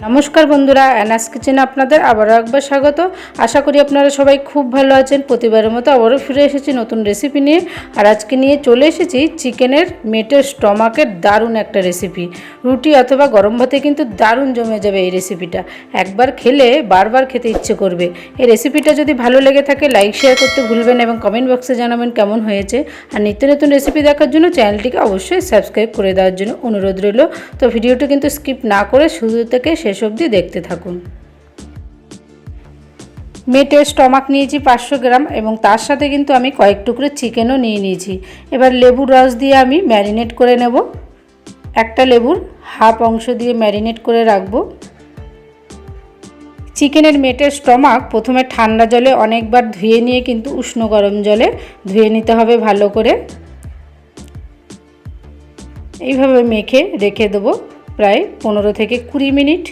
নমস্কার বন্ধুরা অ্যানাস কিচেনে আপনাদের আবারও একবার স্বাগত। আশা করি আপনারা সবাই খুব ভালো আছেন। প্রতিবারের মতো আবারও ফিরে এসেছি নতুন রেসিপি নিয়ে। আর আজকে নিয়ে চলে এসেছি চিকেনের মেটের স্টমাকের দারুণ একটা রেসিপি রুটি অথবা গরম ভাতে কিন্তু দারুণ জমে যাবে এই রেসিপিটা একবার খেলে বারবার খেতে ইচ্ছে করবে। এই রেসিপিটা যদি ভালো লেগে থাকে লাইক শেয়ার করতে ভুলবেন এবং কমেন্ট বক্সে জানাবেন কেমন হয়েছে। আর নিত্য নতুন রেসিপি দেখার জন্য চ্যানেলটিকে অবশ্যই সাবস্ক্রাইব করে দেওয়ার জন্য অনুরোধ রইল। তো ভিডিওটি কিন্তু স্কিপ না করে শুরু থেকে শেষ অবধি দেখতে থাকুন। মেটের স্টমাক নিয়েছি পাঁচশো গ্রাম এবং তার সাথে কিন্তু আমি কয়েক টুকরো চিকেনও নিয়ে নিয়েছি। এবার লেবুর রস দিয়ে আমি ম্যারিনেট করে নেব। একটা লেবুর হাফ অংশ দিয়ে ম্যারিনেট করে রাখব। চিকেনের মেটের স্টমাক প্রথমে ঠান্ডা জলে অনেকবার ধুয়ে নিয়ে কিন্তু উষ্ণ গরম জলে ধুয়ে নিতে হবে ভালো করে। এইভাবে মেখে রেখে দেবো। প্রায় পনেরো থেকে কুড়ি মিনিট।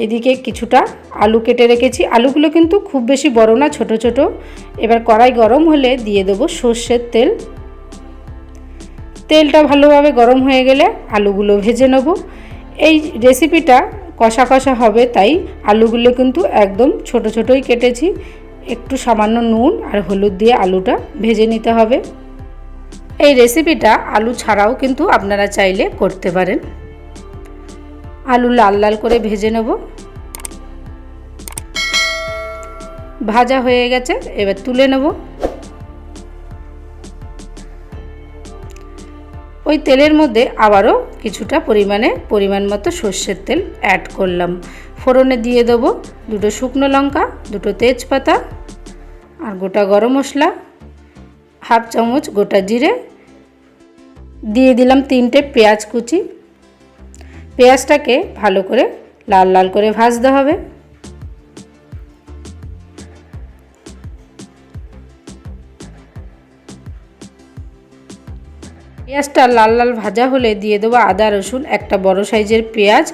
এইদিকে কিছুটা আলু কেটে রেখেছি। আলুগুলো কিন্তু খুব বেশি বড় না, ছোট ছোট। এবার কড়াই গরম হলে দিয়ে দেবো সর্ষের তেল। তেলটা ভালোভাবে গরম হয়ে গেলে আলুগুলো ভেজে নেব। এই রেসিপিটা কষা কষা হবে, তাই আলুগুলো কিন্তু একদম ছোট, ছোটই কেটেছি। একটু সামান্য নুন আর হলুদ দিয়ে আলুটা ভেজে নিতে হবে। এই রেসিপিটা আলু ছাড়াও কিন্তু আপনারা চাইলে করতে পারেন। আলু লাল লাল করে ভেজে নেব। ভাজা হয়ে গেছে, এবার তুলে নেব। ওই তেলের মধ্যে আবারও কিছুটা পরিমাণে, পরিমাণ মতো সর্ষের তেল অ্যাড করলাম। ফোড়নে দিয়ে দেবো দুটো শুকনো লঙ্কা, দুটো তেজপাতা আর গোটা গরম মশলা। হাফ চামচ গোটা জিরে, দিয়ে দিলাম তিনটে পেঁয়াজ কুচি। পেঁয়াজটাকে ভালো করে লাল লাল করে ভাজতে হবে। পেঁয়াজটা লাল লাল ভাজা হলে দিয়ে দেবো আদা, রসুন, একটা বড় সাইজের পেঁয়াজ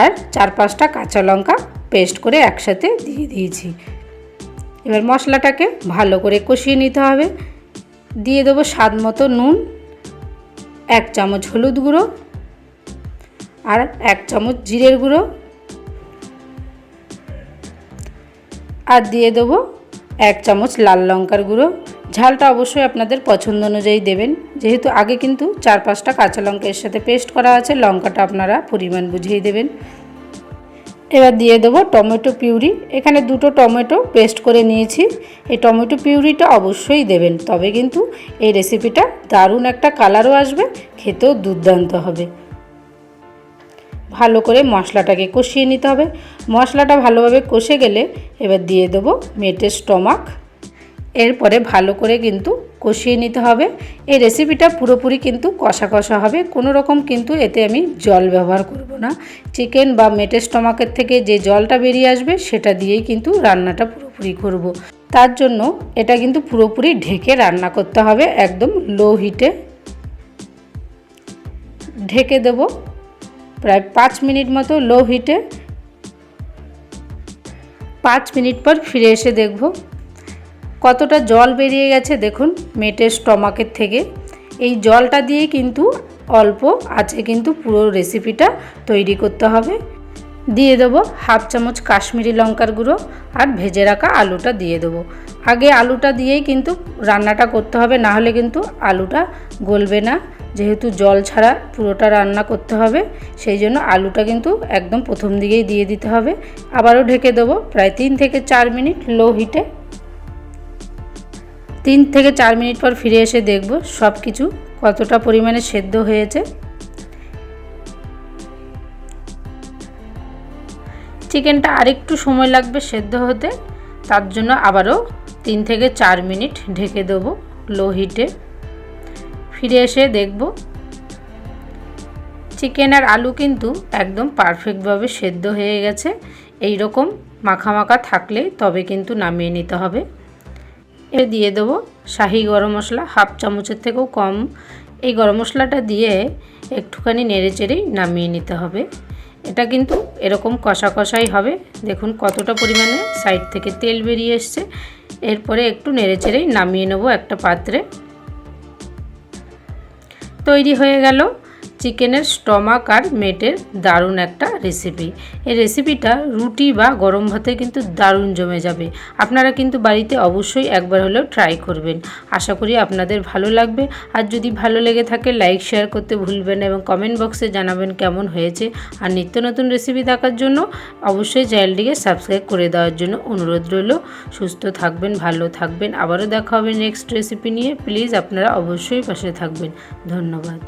আর চার পাঁচটা কাঁচা লঙ্কা পেস্ট করে একসাথে দিয়ে দিয়েছি। এবার মশলাটাকে ভালো করে কষিয়ে নিতে হবে। দিয়ে দেবো স্বাদ মতো নুন, এক চামচ হলুদ গুঁড়ো আর এক চামচ জিরের গুঁড়ো। আর দিয়ে দেবো এক চামচ লাল লঙ্কার গুঁড়ো। ঝালটা অবশ্যই আপনাদের পছন্দ অনুযায়ী দেবেন। যেহেতু আগে কিন্তু চার পাঁচটা কাঁচা লঙ্কা এর সাথে পেস্ট করা আছে, লঙ্কাটা আপনারা পরিমাণ বুঝিয়ে দেবেন। এবার দিয়ে দেবো টমেটো পিউরি। এখানে দুটো টমেটো পেস্ট করে নিয়েছি। এই টমেটো পিউরিটা অবশ্যই দেবেন, তবে কিন্তু এই রেসিপিটা দারুণ একটা কালারও আসবে, খেতেও দুর্দান্ত হবে। ভালো করে মশলাটাকে কষিয়ে নিতে হবে। মশলাটা ভালোভাবে কষে গেলে এবার দিয়ে দেবো মেটের স্টমাক। এরপরে ভালো করে কিন্তু কষিয়ে নিতে হবে। এই রেসিপিটা পুরোপুরি কিন্তু কষা কষা হবে। কোনো রকম কিন্তু এতে আমি জল ব্যবহার করব না। চিকেন বা মেটের স্টমাকের থেকে যে জলটা বেরিয়ে আসবে, সেটা দিয়েই কিন্তু রান্নাটা পুরোপুরি করব। তার জন্য এটা কিন্তু পুরোপুরি ঢেকে রান্না করতে হবে একদম লো হিটে ঢেকে দেব প্রায় পাঁচ মিনিট মতো লো হিটে পাঁচ মিনিট পর ফিরে এসে দেখব কতটা জল বেরিয়ে গেছে দেখুন মেটের স্টমাকের থেকে। এই জলটা দিয়ে কিন্তু অল্প আছে কিন্তু পুরো রেসিপিটা তৈরি করতে হবে। দিয়ে দেবো হাফ চামচ কাশ্মীরি লঙ্কার গুঁড়ো আর ভেজে রাখা আলুটা দিয়ে দেবো। আগে আলুটা দিয়েই কিন্তু রান্নাটা করতে হবে, না হলে কিন্তু আলুটা গলবে না। যেহেতু জল ছাড়া পুরোটা রান্না করতে হবে, সেই জন্য আলুটা কিন্তু একদম প্রথম দিকেই দিয়ে দিতে হবে। আবারও ঢেকে দেবো প্রায় তিন থেকে চার মিনিট লো হিটে। তিন থেকে চার মিনিট পর ফিরে এসে দেখব সব কিছু কতটা পরিমাণে সেদ্ধ হয়েছে। চিকেনটা আরেকটু সময় লাগবে সেদ্ধ হতে, তার জন্য আবারও তিন থেকে চার মিনিট ঢেকে দেবো লো হিটে। ফিরে এসে দেখব চিকেন আর আলু কিন্তু একদম পারফেক্টভাবে সেদ্ধ হয়ে গেছে এই রকম মাখা মাখা থাকলে তবে কিন্তু নামিয়ে নিতে হবে। এ দিয়ে দেবো শাহি গরম মশলা, হাফ চামচের থেকেও কম। এই গরম মশলাটা দিয়ে একটুখানি নেড়ে চেড়েই নামিয়ে নিতে হবে। এটা কিন্তু এরকম কষা কষাই হবে। দেখুন কতটা পরিমাণে সাইড থেকে তেল বেরিয়ে এসছে। এরপরে একটু নেড়ে চেড়েই নামিয়ে নেব একটা পাত্রে। তৈরি হয়ে গেল। চিকেনের স্টমাক আর মেটের দারুণ একটা রেসিপি এই রেসিপিটা রুটি বা গরম ভাতে কিন্তু দারুণ জমে যাবে। আপনারা কিন্তু বাড়িতে অবশ্যই একবার হলেও ট্রাই করবেন। আশা করি আপনাদের ভালো লাগবে। আর যদি ভালো লেগে থাকে লাইক শেয়ার করতে ভুলবেন এবং কমেন্ট বক্সে জানাবেন কেমন হয়েছে। আর নিত্য নতুন রেসিপি দেখার জন্য অবশ্যই চ্যানেলটিকে সাবস্ক্রাইব করে দেওয়ার জন্য অনুরোধ রইল। সুস্থ থাকবেন, ভালো থাকবেন। আবারও দেখা হবে নেক্সট রেসিপি নিয়ে। প্লিজ আপনারা অবশ্যই পাশে থাকবেন। ধন্যবাদ।